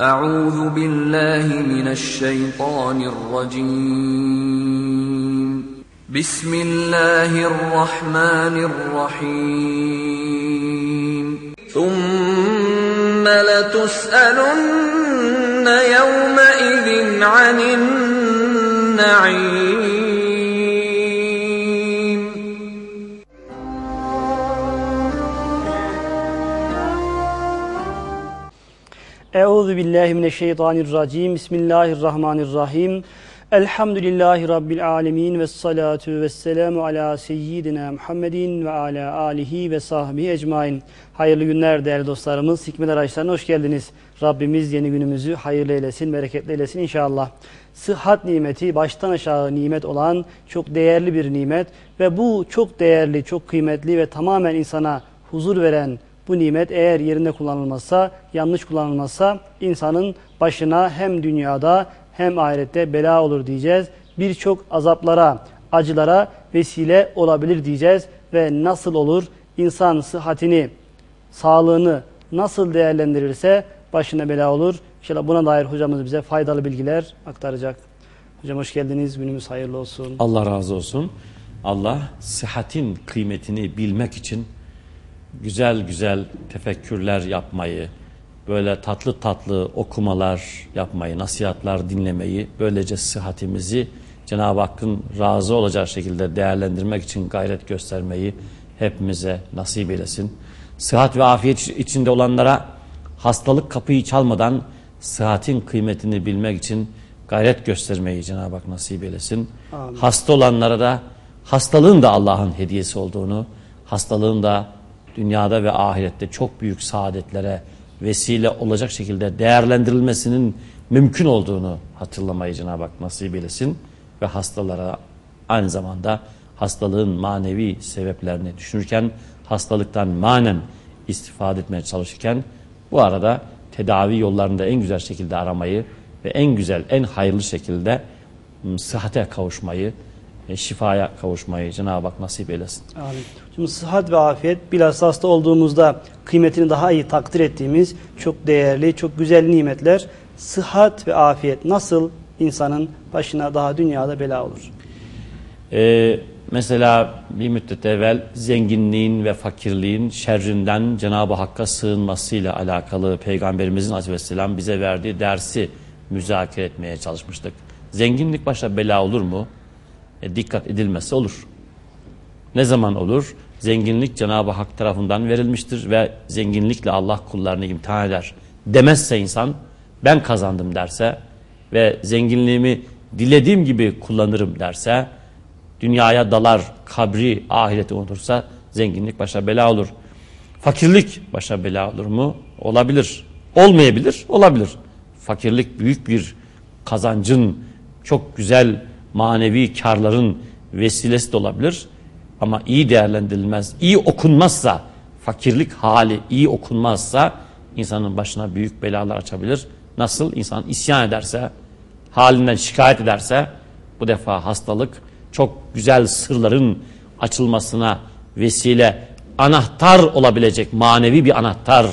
أعوذ بالله من الشيطان الرجيم. بسم الله الرحمن الرحيم. ثم لتسألن يومئذ عن النعيم. Euzu billahi mineşşeytanirracim. Bismillahirrahmanirrahim. Elhamdülillahi rabbil alamin ve salatu vesselamu ala seyyidina Muhammedin ve ala alihi ve sahbihi ecmaîn. Hayırlı günler değerli dostlarımız. Hikmet araçlarına hoş geldiniz. Rabbimiz yeni günümüzü hayırlı eylesin, bereketli eylesin inşallah. Sıhhat nimeti baştan aşağı nimet olan çok değerli bir nimet ve bu çok değerli, çok kıymetli ve tamamen insana huzur veren bu nimet eğer yerinde kullanılmazsa, yanlış kullanılmazsa insanın başına hem dünyada hem ahirette bela olur diyeceğiz. Birçok azaplara, acılara vesile olabilir diyeceğiz ve nasıl olur? İnsan sıhhatini, sağlığını nasıl değerlendirirse başına bela olur. İnşallah buna dair hocamız bize faydalı bilgiler aktaracak. Hocam hoş geldiniz. Günümüz hayırlı olsun. Allah razı olsun. Allah sıhhatin kıymetini bilmek için güzel güzel tefekkürler yapmayı, böyle tatlı tatlı okumalar yapmayı, nasihatlar dinlemeyi, böylece sıhhatimizi Cenab-ı Hakk'ın razı olacağı şekilde değerlendirmek için gayret göstermeyi hepimize nasip eylesin. Sıhhat ve afiyet içinde olanlara hastalık kapıyı çalmadan sıhhatin kıymetini bilmek için gayret göstermeyi Cenab-ı Hak nasip eylesin. Amin. Hasta olanlara da hastalığın da Allah'ın hediyesi olduğunu, hastalığın da dünyada ve ahirette çok büyük saadetlere vesile olacak şekilde değerlendirilmesinin mümkün olduğunu hatırlamayı Cenab-ı Hak nasip eylesin ve hastalara aynı zamanda hastalığın manevi sebeplerini düşünürken hastalıktan manen istifade etmeye çalışırken bu arada tedavi yollarını da en güzel şekilde aramayı ve en güzel, en hayırlı şekilde ım, sıhhate kavuşmayı, şifaya kavuşmayı Cenab-ı Hak nasip eylesin. Amin. Şimdi sıhhat ve afiyet bilhassa hasta olduğumuzda kıymetini daha iyi takdir ettiğimiz çok değerli, çok güzel nimetler. Sıhhat ve afiyet nasıl insanın başına daha dünyada bela olur? Ee, mesela bir müddet evvel zenginliğin ve fakirliğin şerrinden Cenab-ı Hakk'a sığınmasıyla alakalı Peygamberimizin aleyhisselam bize verdiği dersi müzakere etmeye çalışmıştık. Zenginlik başa bela olur mu? E, dikkat edilmezse olur. Ne zaman olur? Zenginlik Cenab-ı Hak tarafından verilmiştir ve zenginlikle Allah kullarını imtihan eder. Demezse insan ben kazandım derse ve zenginliğimi dilediğim gibi kullanırım derse dünyaya dalar, kabri, ahireti unutursa zenginlik başa bela olur. Fakirlik başa bela olur mu? Olabilir. Olmayabilir, olabilir. Fakirlik büyük bir kazancın, çok güzel manevi karların vesilesi de olabilir. Ama iyi değerlendirilmez, iyi okunmazsa, fakirlik hali iyi okunmazsa insanın başına büyük belalar açabilir. Nasıl? İnsan isyan ederse, halinden şikayet ederse bu defa hastalık çok güzel sırların açılmasına vesile, anahtar olabilecek, manevi bir anahtar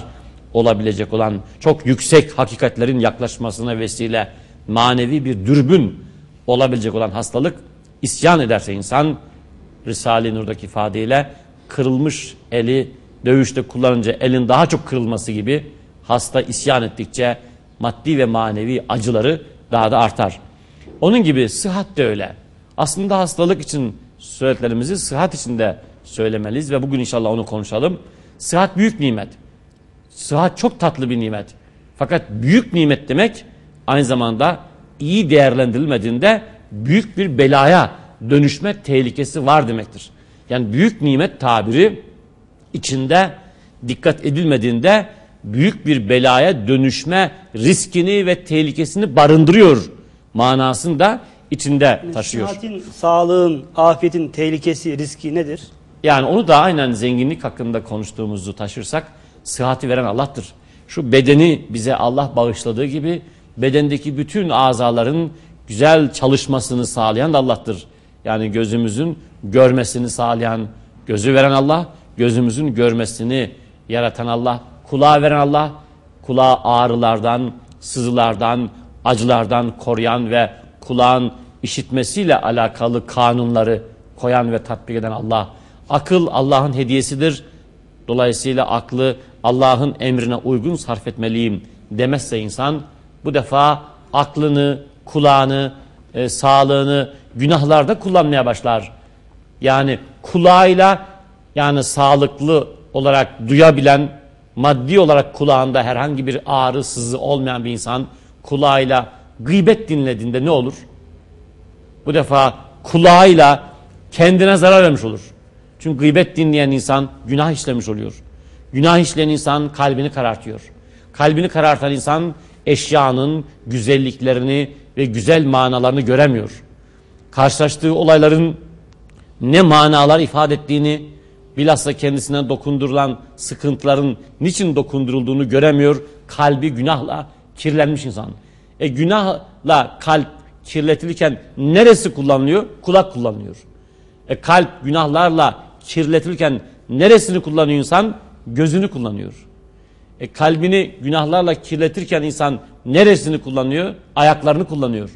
olabilecek olan çok yüksek hakikatlerin yaklaşmasına vesile, manevi bir dürbün olabilecek olan hastalık isyan ederse insan Risale-i Nur'daki ifadeyle kırılmış eli dövüşte kullanınca elin daha çok kırılması gibi hasta isyan ettikçe maddi ve manevi acıları daha da artar. Onun gibi sıhhat de öyle. Aslında hastalık için söylediklerimizi sıhhat için de söylemeliyiz ve bugün inşallah onu konuşalım. Sıhhat büyük nimet. Sıhhat çok tatlı bir nimet. Fakat büyük nimet demek aynı zamanda iyi değerlendirilmediğinde büyük bir belaya dönüşme tehlikesi var demektir. Yani büyük nimet tabiri içinde dikkat edilmediğinde büyük bir belaya dönüşme riskini ve tehlikesini barındırıyor manasını da içinde taşıyor. Sıhhatin, sağlığın, afiyetin tehlikesi, riski nedir? Yani onu da aynen zenginlik hakkında konuştuğumuzu taşırsak sıhhati veren Allah'tır. Şu bedeni bize Allah bağışladığı gibi bedendeki bütün azaların güzel çalışmasını sağlayan da Allah'tır. Yani gözümüzün görmesini sağlayan, gözü veren Allah, gözümüzün görmesini yaratan Allah, kulağı veren Allah, kulağı ağrılardan, sızılardan, acılardan koruyan ve kulağın işitmesiyle alakalı kanunları koyan ve tatbik eden Allah. Akıl Allah'ın hediyesidir. Dolayısıyla aklı Allah'ın emrine uygun sarf etmeliyim demezse insan bu defa aklını, kulağını, e, sağlığını günahlarda kullanmaya başlar. Yani kulağıyla yani sağlıklı olarak duyabilen, maddi olarak kulağında herhangi bir ağrı, sızı olmayan bir insan kulağıyla gıybet dinlediğinde ne olur? Bu defa kulağıyla kendine zarar vermiş olur. Çünkü gıybet dinleyen insan günah işlemiş oluyor. Günah işleyen insan kalbini karartıyor. Kalbini karartan insan eşyanın güzelliklerini ve güzel manalarını göremiyor. Karşılaştığı olayların ne manalar ifade ettiğini, bilhassa kendisine dokundurulan sıkıntıların niçin dokundurulduğunu göremiyor. Kalbi günahla kirlenmiş insan. E günahla kalp kirletilirken neresi kullanılıyor? Kulak kullanılıyor. E kalp günahlarla kirletilirken neresini kullanıyor insan? Gözünü kullanıyor. E kalbini günahlarla kirletirken insan neresini kullanıyor? Ayaklarını kullanıyor.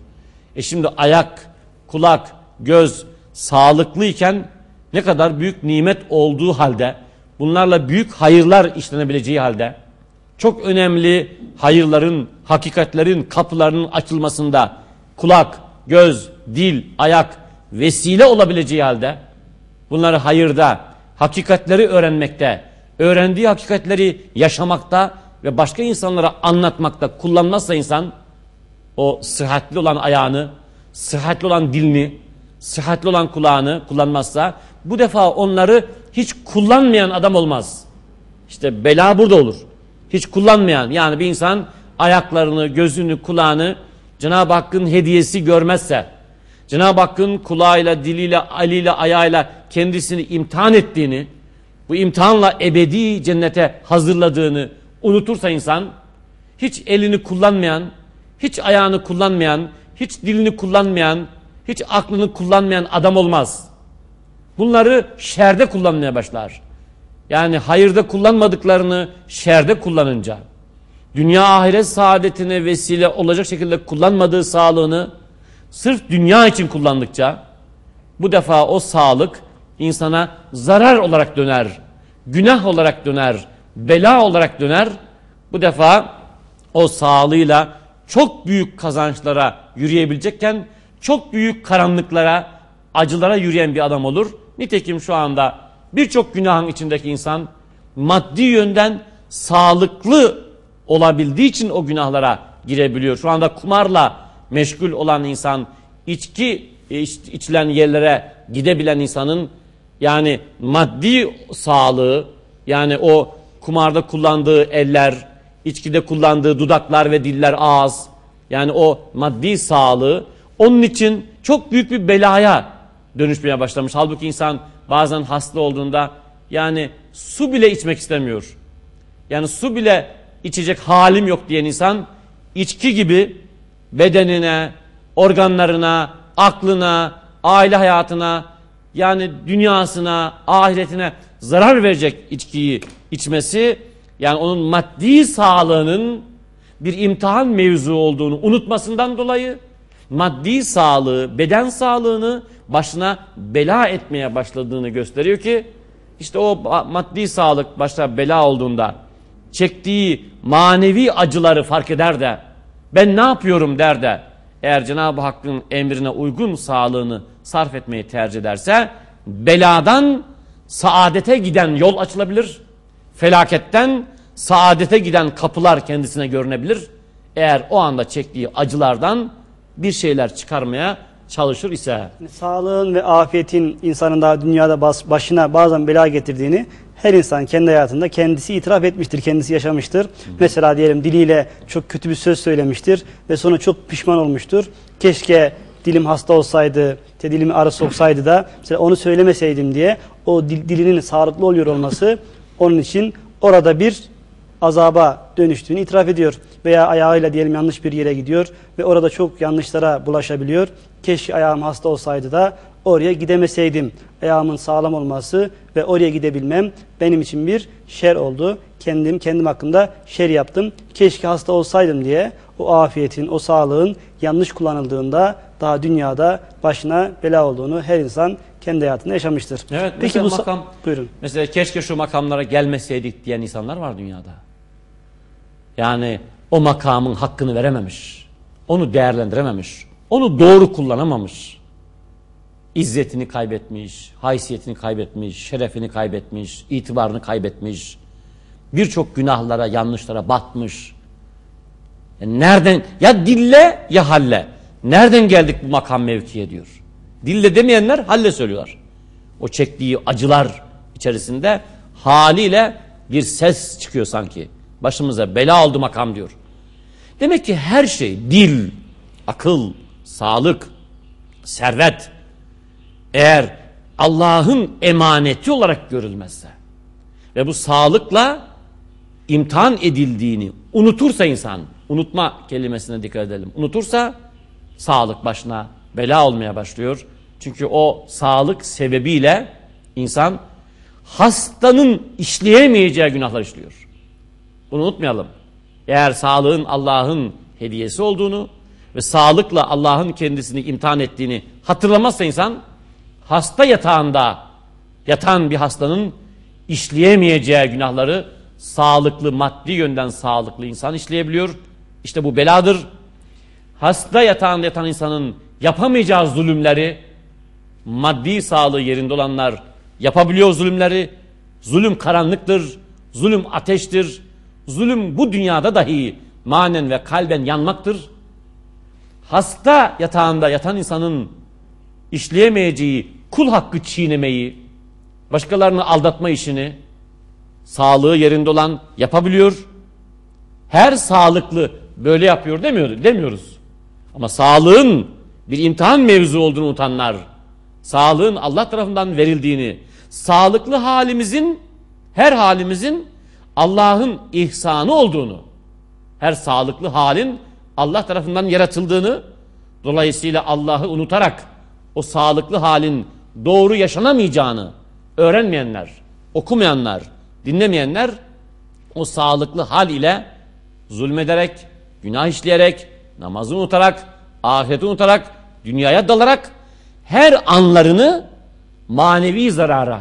E şimdi ayak, kulak, göz sağlıklıyken ne kadar büyük nimet olduğu halde, bunlarla büyük hayırlar işlenebileceği halde, çok önemli hayırların, hakikatlerin kapılarının açılmasında kulak, göz, dil, ayak vesile olabileceği halde, bunları hayırda, hakikatleri öğrenmekte, öğrendiği hakikatleri yaşamakta ve başka insanlara anlatmakta kullanmazsa insan, o sıhhatli olan ayağını, sıhhatli olan dilini, sıhhatli olan kulağını kullanmazsa bu defa onları hiç kullanmayan adam olmaz. İşte bela burada olur. Hiç kullanmayan yani bir insan ayaklarını, gözünü, kulağını Cenab-ı Hakk'ın hediyesi görmezse, Cenab-ı Hakk'ın kulağıyla, diliyle, aliyle, ayağıyla kendisini imtihan ettiğini, bu imtihanla ebedi cennete hazırladığını unutursa insan, hiç elini kullanmayan, hiç ayağını kullanmayan, hiç dilini kullanmayan, hiç aklını kullanmayan adam olmaz. Bunları şerde kullanmaya başlar. Yani hayırda kullanmadıklarını şerde kullanınca, dünya ahiret saadetine vesile olacak şekilde kullanmadığı sağlığını sırf dünya için kullandıkça, bu defa o sağlık insana zarar olarak döner, günah olarak döner, bela olarak döner. Bu defa o sağlığıyla çok büyük kazançlara yürüyebilecekken çok büyük karanlıklara, acılara yürüyen bir adam olur. Nitekim şu anda birçok günahın içindeki insan maddi yönden sağlıklı olabildiği için o günahlara girebiliyor. Şu anda kumarla meşgul olan insan, içki iç, içilen yerlere gidebilen insanın yani maddi sağlığı, yani o kumarda kullandığı eller, içkide kullandığı dudaklar ve diller ağız, yani o maddi sağlığı onun için çok büyük bir belaya dönüşmeye başlamış. Halbuki insan bazen hasta olduğunda yani su bile içmek istemiyor. Yani su bile içecek halim yok diyen insan içki gibi bedenine, organlarına, aklına, aile hayatına yani dünyasına, ahiretine zarar verecek içkiyi içmesi yani onun maddi sağlığının bir imtihan mevzu olduğunu unutmasından dolayı maddi sağlığı, beden sağlığını başına bela etmeye başladığını gösteriyor ki işte o maddi sağlık başta bela olduğunda çektiği manevi acıları fark eder de ben ne yapıyorum? der de eğer Cenab-ı Hakk'ın emrine uygun sağlığını sarf etmeyi tercih ederse beladan saadete giden yol açılabilir. Felaketten saadete giden kapılar kendisine görünebilir. Eğer o anda çektiği acılardan bir şeyler çıkarmaya çalışır ise. Sağlığın ve afiyetin insanın daha dünyada başına bazen bela getirdiğini her insan kendi hayatında kendisi itiraf etmiştir, kendisi yaşamıştır. Hı. Mesela diyelim diliyle çok kötü bir söz söylemiştir ve sonra çok pişman olmuştur. Keşke dilim hasta olsaydı, te dilimi arı soksaydı da mesela onu söylemeseydim diye o dil, dilinin sağlıklı oluyor olması onun için orada bir azaba dönüştüğünü itiraf ediyor. Veya ayağıyla diyelim yanlış bir yere gidiyor ve orada çok yanlışlara bulaşabiliyor. Keşke ayağım hasta olsaydı da oraya gidemeseydim. Ayağımın sağlam olması ve oraya gidebilmem benim için bir şer oldu. Kendim kendim hakkında şer yaptım. Keşke hasta olsaydım diye o afiyetin, o sağlığın yanlış kullanıldığında daha dünyada başına bela olduğunu her insan kendi hayatında yaşamıştır. Evet, Peki bu makam, buyurun. mesela keşke şu makamlara gelmeseydik diyen insanlar var dünyada. Yani o makamın hakkını verememiş. Onu değerlendirememiş. Onu doğru kullanamamış. İzzetini kaybetmiş, haysiyetini kaybetmiş, şerefini kaybetmiş, itibarını kaybetmiş. Birçok günahlara, yanlışlara batmış. Ya nereden ya dille ya halle. Nereden geldik bu makam mevkiye diyor. Dille demeyenler halle söylüyorlar. O çektiği acılar içerisinde haliyle bir ses çıkıyor sanki. Başımıza bela oldu makam diyor. Demek ki her şey dil, akıl, sağlık, servet eğer Allah'ın emaneti olarak görülmezse ve bu sağlıkla imtihan edildiğini unutursa insan, unutma kelimesine dikkat edelim. Unutursa sağlık başına bela olmaya başlıyor. Çünkü o sağlık sebebiyle insan hastanın işleyemeyeceği günahlar işliyor. Bunu unutmayalım. Eğer sağlığın Allah'ın hediyesi olduğunu ve sağlıkla Allah'ın kendisini imtihan ettiğini hatırlamazsa insan hasta yatağında yatan bir hastanın işleyemeyeceği günahları sağlıklı maddi yönden sağlıklı insan işleyebiliyor. İşte bu beladır. Hasta yatağında yatan insanın yapamayacağı zulümleri maddi sağlığı yerinde olanlar yapabiliyor zulümleri. Zulüm karanlıktır, zulüm ateştir, zulüm bu dünyada dahi manen ve kalben yanmaktır. Hasta yatağında yatan insanın işleyemeyeceği kul hakkı çiğnemeyi, başkalarını aldatma işini sağlığı yerinde olan yapabiliyor. Her sağlıklı böyle yapıyor demiyor, demiyoruz. Ama sağlığın bir imtihan mevzu olduğunu unutanlar, sağlığın Allah tarafından verildiğini, sağlıklı halimizin, her halimizin Allah'ın ihsanı olduğunu, her sağlıklı halin Allah tarafından yaratıldığını, dolayısıyla Allah'ı unutarak o sağlıklı halin doğru yaşanamayacağını öğrenmeyenler, okumayanlar, dinlemeyenler o sağlıklı hal ile zulmederek, günah işleyerek, namazı unutarak, ahireti unutarak, dünyaya dalarak her anlarını manevi zarara,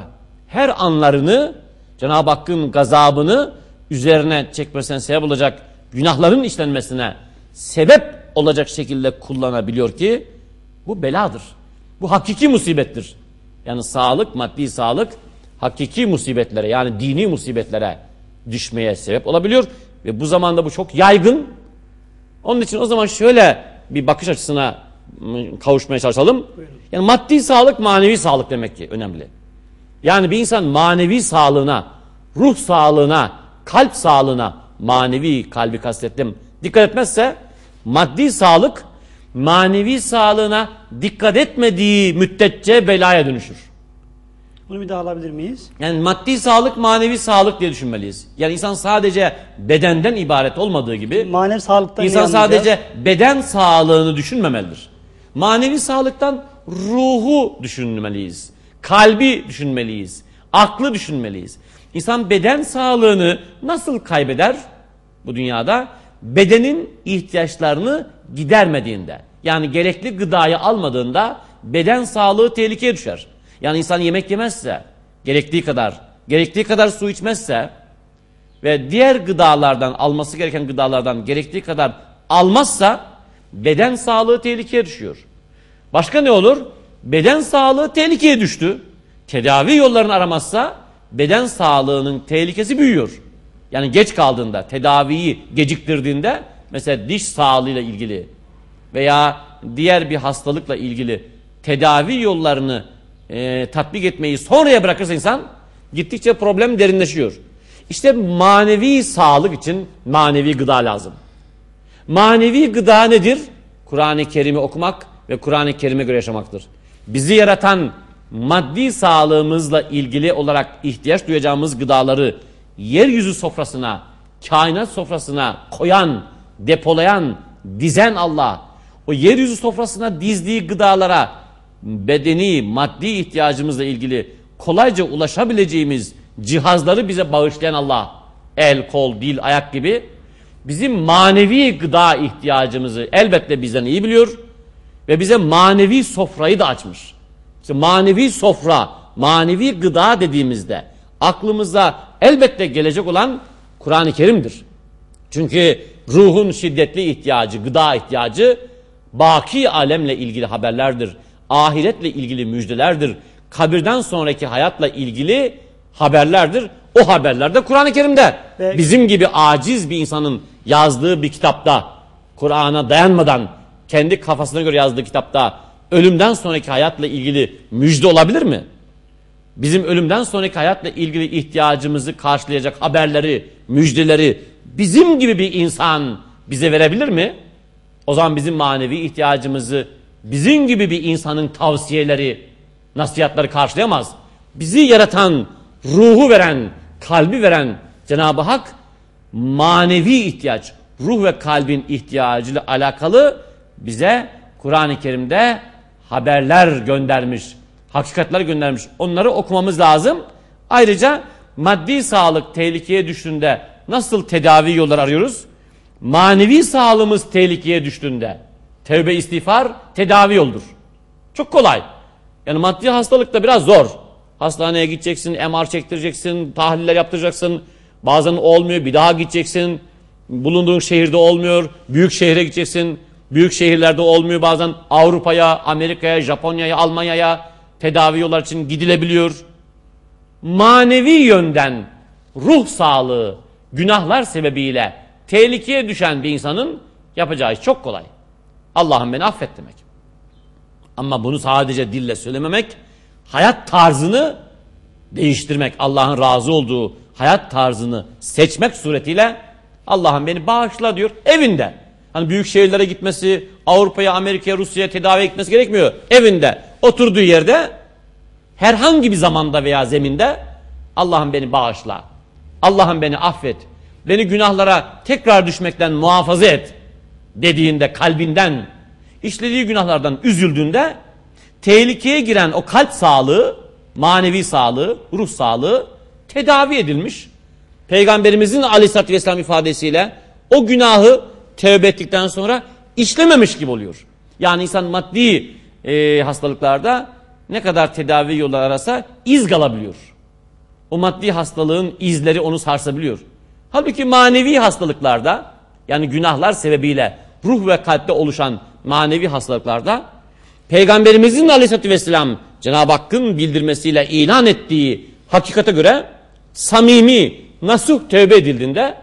her anlarını Cenab-ı Hakk'ın gazabını üzerine çekmesine sebep olacak günahların işlenmesine sebep olacak şekilde kullanabiliyor ki bu beladır. Bu hakiki musibettir. Yani sağlık, maddi sağlık hakiki musibetlere yani dini musibetlere düşmeye sebep olabiliyor. Ve bu zamanda bu çok yaygın. Onun için o zaman şöyle bir bakış açısına kavuşmaya çalışalım. Yani maddi sağlık manevi sağlık demek ki önemli. Yani bir insan manevi sağlığına, ruh sağlığına, kalp sağlığına, manevi kalbi kastettim. Dikkat etmezse maddi sağlık manevi sağlığına dikkat etmediği müddetçe belaya dönüşür. Bunu bir daha alabilir miyiz? Yani maddi sağlık manevi sağlık diye düşünmeliyiz. Yani insan sadece bedenden ibaret olmadığı gibi Manevi sağlıktan insan sadece beden sağlığını düşünmemelidir. Manevi sağlıktan ruhu düşünmeliyiz. Kalbi düşünmeliyiz. Aklı düşünmeliyiz. İnsan beden sağlığını nasıl kaybeder bu dünyada? Bedenin ihtiyaçlarını gidermediğinde. Yani gerekli gıdayı almadığında beden sağlığı tehlikeye düşer. Yani insan yemek yemezse, gerektiği kadar, gerektiği kadar su içmezse ve diğer gıdalardan alması gereken gıdalardan gerektiği kadar almazsa beden sağlığı tehlikeye düşüyor. Başka ne olur? Beden sağlığı tehlikeye düştü. Tedavi yollarını aramazsa beden sağlığının tehlikesi büyüyor. Yani geç kaldığında, tedaviyi geciktirdiğinde mesela diş sağlığıyla ilgili veya diğer bir hastalıkla ilgili tedavi yollarını e, tatbik etmeyi sonraya bırakırsa insan gittikçe problem derinleşiyor. İşte manevi sağlık için manevi gıda lazım. Manevi gıda nedir? Kur'an-ı Kerim'i okumak ve Kur'an-ı Kerim'e göre yaşamaktır. Bizi yaratan maddi sağlığımızla ilgili olarak ihtiyaç duyacağımız gıdaları yeryüzü sofrasına, kainat sofrasına koyan, depolayan, dizen Allah, o yeryüzü sofrasına dizdiği gıdalara bedeni, maddi ihtiyacımızla ilgili kolayca ulaşabileceğimiz cihazları bize bağışlayan Allah, el, kol, dil, ayak gibi bizim manevi gıda ihtiyacımızı elbette bizden iyi biliyor ve bize manevi sofrayı da açmış. İşte manevi sofra, manevi gıda dediğimizde aklımıza elbette gelecek olan Kur'an-ı Kerim'dir. Çünkü ruhun şiddetli ihtiyacı, gıda ihtiyacı baki alemle ilgili haberlerdir. Ahiretle ilgili müjdelerdir. Kabirden sonraki hayatla ilgili haberlerdir. O haberler de Kur'an-ı Kerim'de. Ve- Bizim gibi aciz bir insanın yazdığı bir kitapta, Kur'an'a dayanmadan kendi kafasına göre yazdığı kitapta ölümden sonraki hayatla ilgili müjde olabilir mi? Bizim ölümden sonraki hayatla ilgili ihtiyacımızı karşılayacak haberleri, müjdeleri bizim gibi bir insan bize verebilir mi? O zaman bizim manevi ihtiyacımızı bizim gibi bir insanın tavsiyeleri, nasihatleri karşılayamaz. Bizi yaratan, ruhu veren, kalbi veren Cenab-ı Hak manevi ihtiyaç, ruh ve kalbin ihtiyacıyla alakalı bize Kur'an-ı Kerim'de haberler göndermiş, hakikatler göndermiş. Onları okumamız lazım. Ayrıca maddi sağlık tehlikeye düştüğünde nasıl tedavi yolları arıyoruz? Manevi sağlığımız tehlikeye düştüğünde tevbe istiğfar tedavi yoldur. Çok kolay. Yani maddi hastalıkta biraz zor. Hastaneye gideceksin, MR çektireceksin, tahliller yaptıracaksın. Bazen olmuyor, bir daha gideceksin. Bulunduğun şehirde olmuyor, büyük şehre gideceksin. Büyük şehirlerde olmuyor bazen Avrupa'ya, Amerika'ya, Japonya'ya, Almanya'ya tedavi yollar için gidilebiliyor. Manevi yönden ruh sağlığı, günahlar sebebiyle tehlikeye düşen bir insanın yapacağı iş çok kolay. Allah'ım beni affet demek. Ama bunu sadece dille söylememek, hayat tarzını değiştirmek, Allah'ın razı olduğu hayat tarzını seçmek suretiyle Allah'ım beni bağışla diyor evinde. Hani büyük şehirlere gitmesi, Avrupa'ya, Amerika'ya, Rusya'ya tedavi gitmesi gerekmiyor. Evinde, oturduğu yerde herhangi bir zamanda veya zeminde Allah'ım beni bağışla. Allah'ım beni affet. Beni günahlara tekrar düşmekten muhafaza et dediğinde kalbinden işlediği günahlardan üzüldüğünde tehlikeye giren o kalp sağlığı, manevi sağlığı, ruh sağlığı tedavi edilmiş. Peygamberimizin aleyhissalatü vesselam ifadesiyle o günahı tövbe ettikten sonra işlememiş gibi oluyor. Yani insan maddi e, hastalıklarda ne kadar tedavi yolları arasa iz kalabiliyor. O maddi hastalığın izleri onu sarsabiliyor. Halbuki manevi hastalıklarda yani günahlar sebebiyle ruh ve kalpte oluşan manevi hastalıklarda Peygamberimizin aleyhissalatü vesselam Cenab-ı Hakk'ın bildirmesiyle ilan ettiği hakikate göre samimi, nasuh tövbe edildiğinde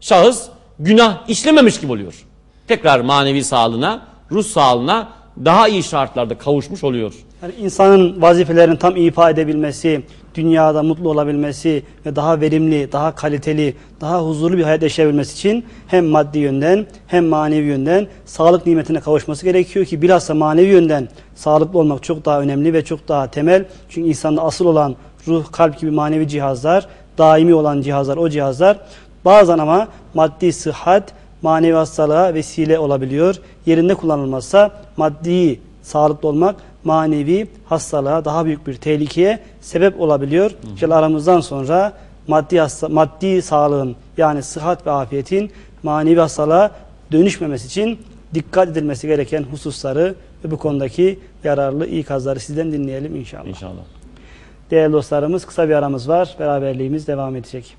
şahıs günah işlememiş gibi oluyor. Tekrar manevi sağlığına, ruh sağlığına daha iyi şartlarda kavuşmuş oluyor. Yani insanın vazifelerini tam ifa edebilmesi, dünyada mutlu olabilmesi ve daha verimli, daha kaliteli, daha huzurlu bir hayat yaşayabilmesi için hem maddi yönden hem manevi yönden sağlık nimetine kavuşması gerekiyor ki bilhassa manevi yönden sağlıklı olmak çok daha önemli ve çok daha temel. Çünkü insanda asıl olan ruh, kalp gibi manevi cihazlar, daimi olan cihazlar, o cihazlar bazen ama maddi sıhhat, manevi hastalığa vesile olabiliyor. Yerinde kullanılmazsa maddi sağlıklı olmak manevi hastalığa daha büyük bir tehlikeye sebep olabiliyor. İşte aramızdan sonra maddi hasta, maddi sağlığın yani sıhhat ve afiyetin manevi hastalığa dönüşmemesi için dikkat edilmesi gereken hususları ve bu konudaki yararlı ikazları sizden dinleyelim inşallah. İnşallah. Değerli dostlarımız kısa bir aramız var. Beraberliğimiz devam edecek.